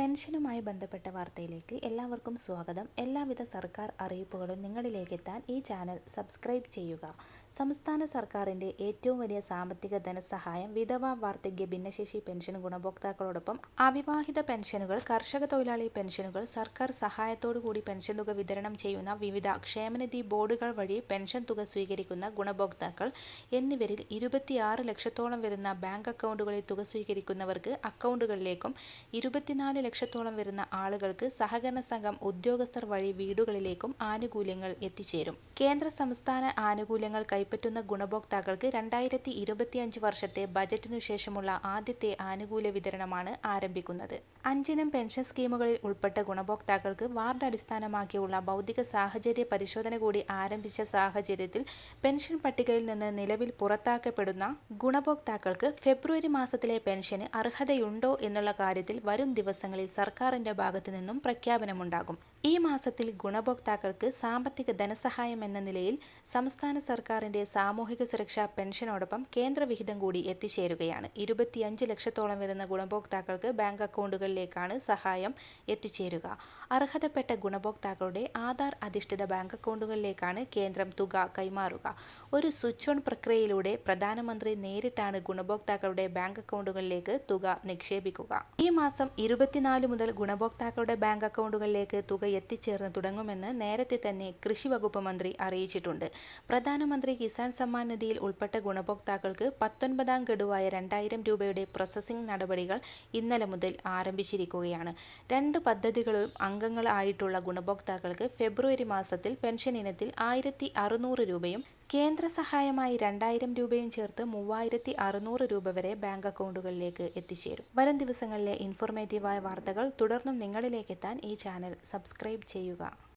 പെൻഷനുമായി ബന്ധപ്പെട്ട വാർത്തയിലേക്ക് എല്ലാവർക്കും സ്വാഗതം. എല്ലാവിധ സർക്കാർ അറിയിപ്പുകളും നിങ്ങളിലേക്ക് എത്താൻ ഈ ചാനൽ സബ്സ്ക്രൈബ് ചെയ്യുക. സംസ്ഥാന സർക്കാരിന്റെ ഏറ്റവും വലിയ സാമ്പത്തിക ധനസഹായം വിധവ വാർദ്ധക്യ ഭിന്നശേഷി പെൻഷൻ ഗുണഭോക്താക്കളോടൊപ്പം അവിവാഹിത പെൻഷനുകൾ കർഷക തൊഴിലാളി പെൻഷനുകൾ സർക്കാർ സഹായത്തോടുകൂടി പെൻഷൻ തുക വിതരണം ചെയ്യുന്ന വിവിധ ക്ഷേമനിധി ബോർഡുകൾ വഴി പെൻഷൻ തുക സ്വീകരിക്കുന്ന ഗുണഭോക്താക്കൾ എന്നിവരിൽ ഇരുപത്തിയാറ് ലക്ഷത്തോളം വരുന്ന ബാങ്ക് അക്കൗണ്ടുകളിൽ തുക സ്വീകരിക്കുന്നവർക്ക് അക്കൗണ്ടുകളിലേക്കും ഇരുപത്തിനാല് ലക്ഷത്തോളം വരുന്ന ആളുകൾക്ക് സഹകരണ സംഘം ഉദ്യോഗസ്ഥർ വഴി വീടുകളിലേക്കും ആനുകൂല്യങ്ങൾ എത്തിച്ചേരും. കേന്ദ്ര സംസ്ഥാന ആനുകൂല്യങ്ങൾ കൈപ്പറ്റുന്ന ഗുണഭോക്താക്കൾക്ക് രണ്ടായിരത്തി ഇരുപത്തിയഞ്ച് വർഷത്തെ ബജറ്റിനു ശേഷമുള്ള ആദ്യത്തെ ആനുകൂല്യ വിതരണമാണ് ആരംഭിക്കുന്നത്. അഞ്ചിനം പെൻഷൻ സ്കീമുകളിൽ ഉൾപ്പെട്ട ഗുണഭോക്താക്കൾക്ക് വാർഡ് അടിസ്ഥാനമാക്കിയുള്ള ഭൗതിക സാഹചര്യ പരിശോധന കൂടി ആരംഭിച്ച സാഹചര്യത്തിൽ പെൻഷൻ പട്ടികയിൽ നിന്ന് നിലവിൽ പുറത്താക്കപ്പെടുന്ന ഗുണഭോക്താക്കൾക്ക് ഫെബ്രുവരി മാസത്തിലെ പെൻഷന് അർഹതയുണ്ടോ എന്നുള്ള കാര്യത്തിൽ വരും ദിവസങ്ങളിൽ സർക്കാരിന്റെ ഭാഗത്തു നിന്നും പ്രഖ്യാപനമുണ്ടാകും ഈ മാസത്തിൽ ഗുണഭോക്താക്കൾക്ക് സാമ്പത്തിക ധനസഹായം എന്ന നിലയിൽ സംസ്ഥാന സർക്കാരിന്റെ സാമൂഹിക സുരക്ഷാ പെൻഷനോടൊപ്പം കേന്ദ്രവിഹിതം കൂടി എത്തിച്ചേരുകയാണ്. ഇരുപത്തിയഞ്ച് ലക്ഷത്തോളം വരുന്ന ഗുണഭോക്താക്കൾക്ക് ബാങ്ക് അക്കൗണ്ടുകളിലേക്കാണ് സഹായം എത്തിച്ചേരുക. അർഹതപ്പെട്ട ഗുണഭോക്താക്കളുടെ ആധാർ അധിഷ്ഠിത ബാങ്ക് അക്കൗണ്ടുകളിലേക്കാണ് കേന്ദ്രം തുക കൈമാറുക. ഒരു സ്വിച്ച് ഓൺ പ്രക്രിയയിലൂടെ പ്രധാനമന്ത്രി നേരിട്ടാണ് ഗുണഭോക്താക്കളുടെ ബാങ്ക് അക്കൗണ്ടുകളിലേക്ക് തുക നിക്ഷേപിക്കുക. ഈ മാസം ഇരുപത്തിനാല് മുതൽ ഗുണഭോക്താക്കളുടെ ബാങ്ക് അക്കൗണ്ടുകളിലേക്ക് തുക എത്തിച്ചേർന്ന് തുടങ്ങുമെന്ന് നേരത്തെ തന്നെ കൃഷി വകുപ്പ് മന്ത്രി അറിയിച്ചിട്ടുണ്ട്. പ്രധാനമന്ത്രി കിസാൻ സമ്മാൻ നിധിയിൽ ഉൾപ്പെട്ട ഗുണഭോക്താക്കൾക്ക് പത്തൊൻപതാം ഗഡുവായ രണ്ടായിരം രൂപയുടെ പ്രോസസ്സിംഗ് നടപടികൾ ഇന്നലെ മുതൽ ആരംഭിച്ചിരിക്കുകയാണ്. രണ്ട് പദ്ധതികളും അംഗങ്ങളായിട്ടുള്ള ഗുണഭോക്താക്കൾക്ക് ഫെബ്രുവരി മാസത്തിൽ പെൻഷൻ ഇനത്തിൽ ആയിരത്തി രൂപയും കേന്ദ്ര സഹായമായി രണ്ടായിരം രൂപയും ചേർത്ത് മൂവായിരത്തി അറുന്നൂറ് രൂപ വരെ ബാങ്ക് അക്കൗണ്ടുകളിലേക്ക് എത്തിച്ചേരും. വരും ദിവസങ്ങളിലെ ഇൻഫോർമേറ്റീവായ വാർത്തകൾ തുടർന്നും നിങ്ങളിലേക്കെത്താൻ ഈ ചാനൽ സബ്സ്ക്രൈബ് ചെയ്യുക.